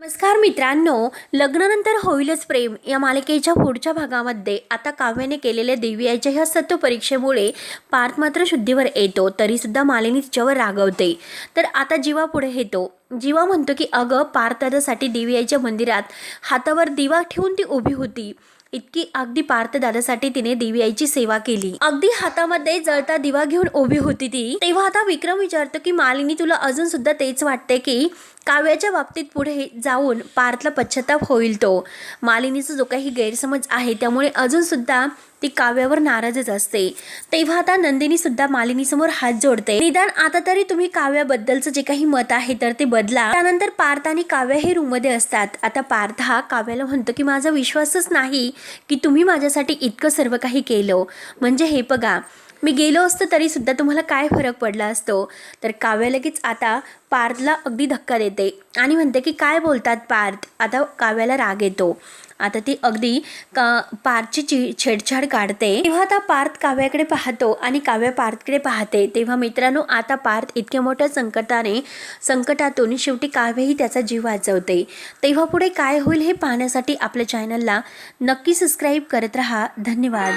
नमस्कार मित्रांनो लग्नानंतर होईलच प्रेम या मालिकेच्या पुढच्या भागामध्ये आता काव्याने केलेल्या दिव्याच्या ह्या सत्व परीक्षेमुळे पार्थ मात्र शुद्धीवर येतो तरीसुद्धा मालिनी तिच्यावर रागवते. तर आता जीवा पुढे येतो. जीवा म्हणतो की अगं पार्थ दिव्याच्या मंदिरात हातावर दिवा ठेवून ती उभी होती. इतकी अगदी पार्थ दादासाठी तिने देवियाची सेवा केली. अगदी हातामध्ये जळता दिवा घेऊन उभी होती ती. तेव्हा आता विक्रम विचारतो की मालिनी तुला अजून सुद्धा तेच वाटते की काव्याच्या बाबतीत पुढे जाऊन पार्थला पश्चाताप होईल तो. मालिनीचा जो काही गैरसमज आहे त्यामुळे अजून सुद्धा ती काव्यावर नाराजच असते. तेव्हा आता नंदिनी सुद्धा मालिनीसमोर हात जोडते. निदान आता तरी तुम्ही काव्याबद्दलचं जे काही मत आहे तर ते बदला. त्यानंतर पार्थ आणि काव्या हे रूममध्ये असतात. आता पार्थ हा काव्याला म्हणतो की माझा विश्वासच नाही की तुम्ही माझ्यासाठी इतकं सर्व काही केलं. म्हणजे हे बघा मी गेलो असतो तरी सुद्धा तुम्हाला काय फरक पडला असतो? तर काव्या लगेच आता पार्थला अगदी धक्का देते आणि म्हणते की काय बोलतात पार्थ? आता काव्याला राग येतो. आता ती अगदी का पार्थची ची छेडछाड काढते. तेव्हा आता पार्थ काव्याकडे पाहतो आणि काव्य पार्थकडे पाहते. तेव्हा मित्रांनो आता पार्थ इतक्या मोठ्या संकटाने संकटातून शेवटी काव्यही त्याचा जीव वाचवते. तेव्हा पुढे काय होईल हे पाहण्यासाठी आपल्या चॅनलला नक्की सबस्क्राईब करत राहा. धन्यवाद.